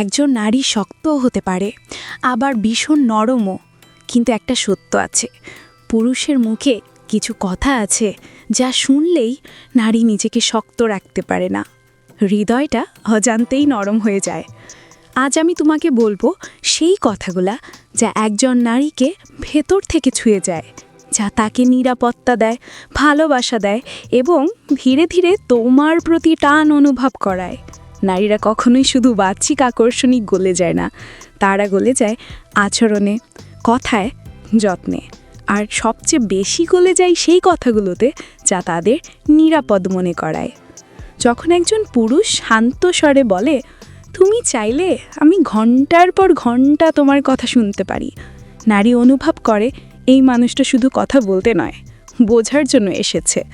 একজন নারী শক্তও হতে পারে, আবার ভীষণ নরমও। কিন্তু একটা সত্য আছে, পুরুষের মুখে কিছু কথা আছে যা শুনলেই নারী নিজেকে শক্ত রাখতে পারে না। হৃদয়টা অজান্তেই নরম হয়ে যায়। আজ আমি তোমাকে বলব সেই কথাগুলা যা একজন নারীকে ভেতর থেকে ছুঁয়ে যায়, যা তাকে নিরাপত্তা দেয়, ভালোবাসা দেয় এবং ধীরে ধীরে তোমার প্রতি টান অনুভব করায়। নারীরা কখনোই শুধু বাহ্যিক আকর্ষণই গলে যায় না। তারা গলে যায় আচরণে, কথায়, যত্নে। আর সবচেয়ে বেশি গলে যায় সেই কথাগুলোতে যা তাদের নিরাপদ মনে করায়। যখন একজন পুরুষ শান্ত স্বরে বলে, তুমি চাইলে আমি ঘণ্টার পর ঘণ্টা তোমার কথা শুনতে পারি। নারী অনুভব করে, এই মানুষটা শুধু কথা বলতে নয়, বোঝার জন্য এসেছে।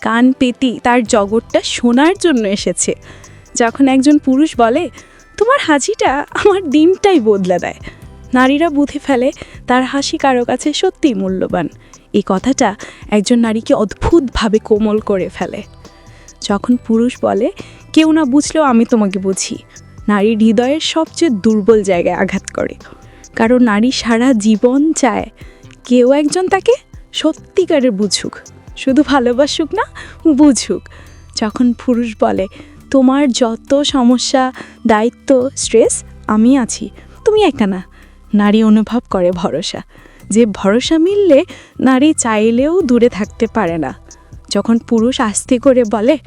কান পেতি তার জগৎটা শোনার জন্য এসেছে। যখন একজন পুরুষ বলে, তোমার হাসিটা আমার দিনটাই বদলে দেয়। নারীরা বুঝে ফেলে, তার হাসি কারও কাছে সত্যিই মূল্যবান। এই কথাটা একজন নারীকে অদ্ভুতভাবে কোমল করে ফেলে। যখন পুরুষ বলে, কেউ না বুঝলেও আমি তোমাকে বুঝি। নারীর হৃদয়ের সবচেয়ে দুর্বল জায়গায় আঘাত করে। কারণ নারী সারা জীবন চায়, কেউ একজন তাকে সত্যিকারের বুঝুক। শুধু ভালোবাসুক না, বুঝুক। যখন পুরুষ বলে তোমার যত সমস্যা, দায়িত্ব স্ট্রেস আমি আছি। তুমি একা না, নারী অনুভব করে ভরসা। যে ভরসা মিললে নারী চাইলেও দূরে থাকতে পারে না। যখন পুরুষ আস্তে করে বলে,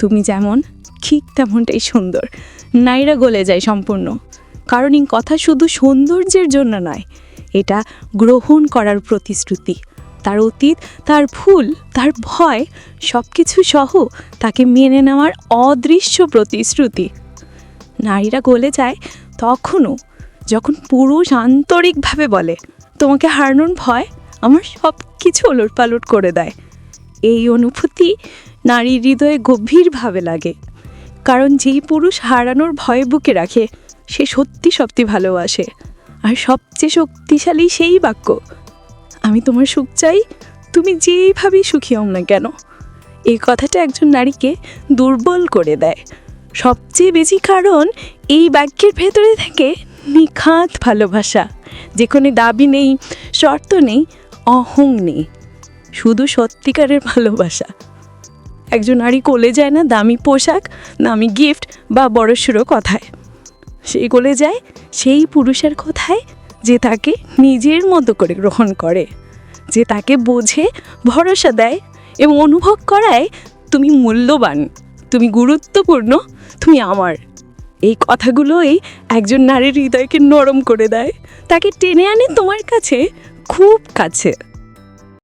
তুমি যেমন, ঠিক তেমনটাই সুন্দর। নারীরা গলে যায় সম্পূর্ণ। কারণ এই কথা শুধু সৌন্দর্যের জন্য নয়, এটা গ্রহণ করার প্রতিশ্রুতি। তার অতীত, তার ভুল, তার ভয় সব কিছু সহ তাকে মেনে নেওয়ার অদৃশ্য প্রতিশ্রুতি। নারীরা গলে যায় তখনও যখন পুরুষ আন্তরিকভাবে বলে, তোমাকে হারানোর ভয় আমার সব কিছু ওলট পালট করে দেয়। এই অনুভূতি নারীর হৃদয়ে গভীরভাবে লাগে। কারণ যেই পুরুষ হারানোর ভয় বুকে রাখে, সে সত্যি সত্যি ভালোবাসে। আর সবচেয়ে শক্তিশালী সেই বাক্য আমি তোমার সুখ চাই, তুমি যেইভাবেই সুখী হও না কেন? এই কথাটা একজন নারীকে দুর্বল করে দেয়। সবচেয়ে বেশি কারণ এই বাক্যের ভেতরে থাকে নিখাত ভালোবাসা। যেখানে দাবি নেই, শর্ত নেই, অহং নেই। শুধু সত্যিকারের ভালোবাসা। একজন নারী কোলে যায় না দামি পোশাক, দামি গিফট বা বড়সড়ো কথায়। সে কোলে যায়, সেই পুরুষের কথায় যে তাকে নিজের মতো করে গ্রহণ করে, যে তাকে বোঝে, ভরসা দেয় এবং অনুভব করায় তুমি মূল্যবান, তুমি গুরুত্বপূর্ণ, তুমি আমার। এই কথাগুলোই একজন নারীর হৃদয়কে নরম করে দেয়। তাকে টেনে আনে তোমার কাছে, খুব কাছে।